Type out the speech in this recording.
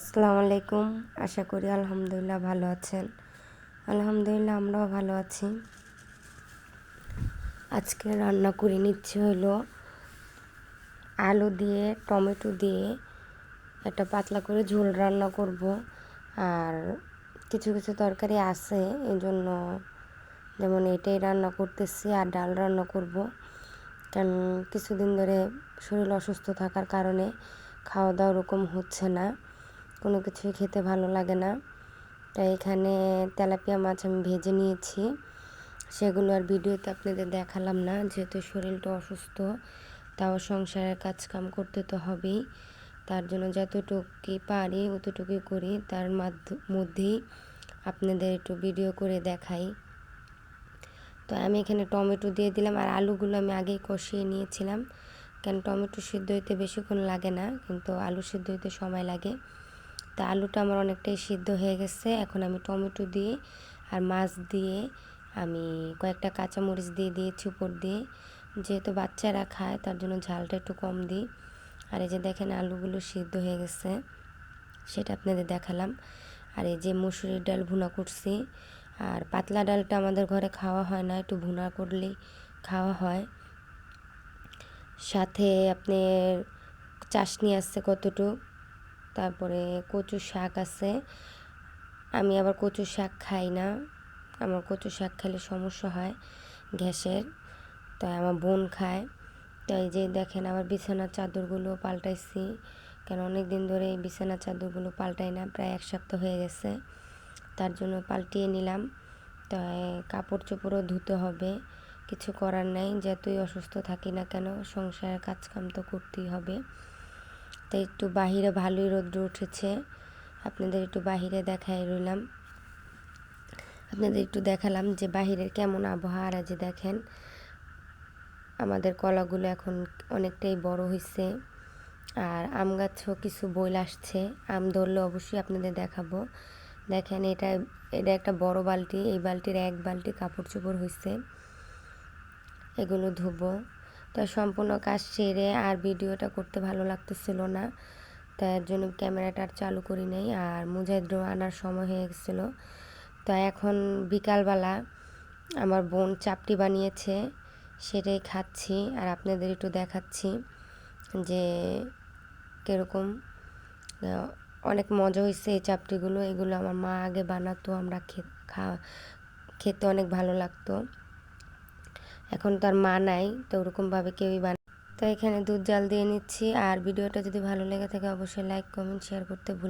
আসসালামু আলাইকুম। আশা করি আলহামদুলিল্লাহ ভালো আছেন। আলহামদুলিল্লাহ আমরাও ভালো আছি। আজকে রান্না করে নিচ্ছে হলো আলু দিয়ে, টমেটো দিয়ে একটা পাতলা করে ঝোল রান্না করব। আর কিছু কিছু তরকারি আছে এই জন্য যেমন এটাই রান্না করতেছি আর ডাল রান্না করব। কারণ কিছুদিন ধরে শরীর অসুস্থ থাকার কারণে খাওয়া দাওয়া ওরকম হচ্ছে না। কোনো কিছুই খেতে ভালো লাগে না। তাই এখানে তেলাপিয়া মাছ আমি ভেজে নিয়েছি। সেগুলো আর ভিডিওতে আপনাদের দেখালাম না, যেহেতু শরীরটা অসুস্থ, তাও সংসারের কাজ কাম করতে তো হবেই। তার জন্য যতটুকুই পারি, অতটুকুই করি। তার মধ্যেই আপনাদের একটু ভিডিও করে দেখাই। তো আমি এখানে টমেটো দিয়ে দিলাম, আর আলুগুলো আমি আগেই কষিয়ে নিয়েছিলাম। কেন টমেটো সিদ্ধ হইতে বেশিক্ষণ লাগে না, কিন্তু আলু সিদ্ধ হইতে সময় লাগে। তা আলুটা আমার অনেকটাই সিদ্ধ হয়ে গেছে। এখন আমি টমেটো দিয়ে আর মাছ দিয়ে আমি কয়েকটা কাঁচামরিচ দিয়ে দিয়েছি উপর দিয়ে। যেহেতু বাচ্চারা খায়, তার জন্য ঝালটা একটু কম দিই। আর এই যে দেখেন আলুগুলো সিদ্ধ হয়ে গেছে, সেটা আপনাদের দেখালাম। আর এই যে মুসুরির ডাল ভুনা করছি, আর পাতলা ডালটা আমাদের ঘরে খাওয়া হয় না, একটু ভুনা করলেই খাওয়া হয়। সাথে আপনার চাশনি আসছে কতটুকু তারপরে কচু শাক আছে। আমি আবার কচু শাক খাই না। আমার কচু শাক খেলে সমস্যা হয় গ্যাসের, তাই আমার বোন খায়। তাই যে দেখেন আবার বিছানার চাদরগুলো পাল্টাইছি। কেন অনেক দিন ধরে এই বিছানার চাদরগুলো পাল্টাই না, প্রায় এক সপ্তাহ হয়ে গেছে। তার জন্য পাল্টিয়ে নিলাম। তাই কাপড় চোপড়ও ধুতে হবে। কিছু করার নাই, যতই অসুস্থ থাকি না কেন, সংসারের কাজকাম তো করতেই হবে। তাই একটু বাহিরে ভালোই রোদ্র উঠেছে। আপনাদের একটু বাহিরে দেখাই রইলাম। আপনাদের একটু দেখালাম যে বাহিরের কেমন আবহাওয়া যে দেখেন। আমাদের কলাগুলো এখন অনেকটাই বড় হয়েছে আর আম গাছও কিছু বইল আসছে। আম ধরলে অবশ্যই আপনাদের দেখাবো। দেখেন এটা এটা একটা বড় বালতি। এই বালতির এক বালতি কাপড় চোপড় হয়েছে এগুলো ধুবো। তো সম্পূর্ণ কাজ সেরে আর ভিডিওটা করতে ভালো লাগতেছিল না। তার জন্য ক্যামেরাটা আর চালু করি নাই আর মুজাহিদ্র আনার সময় হয়ে গেছিল। তো এখন বিকালবেলা আমার বোন চাপটি বানিয়েছে, সেটাই খাচ্ছি আর আপনাদের একটু দেখাচ্ছি যে কীরকম। অনেক মজা হয়েছে এই চাপটিগুলো, এগুলো আমার মা আগে বানাতো, আমরা খা, খেতে অনেক ভালো লাগতো। এখন তার মা নাই, তো ওরকমভাবে কেউই বানায় তো এখানে দুধ জাল দিয়ে নিচ্ছি। আর ভিডিওটা যদি ভালো লেগে থাকে, অবশ্যই লাইক কমেন্ট শেয়ার করতে ভুলে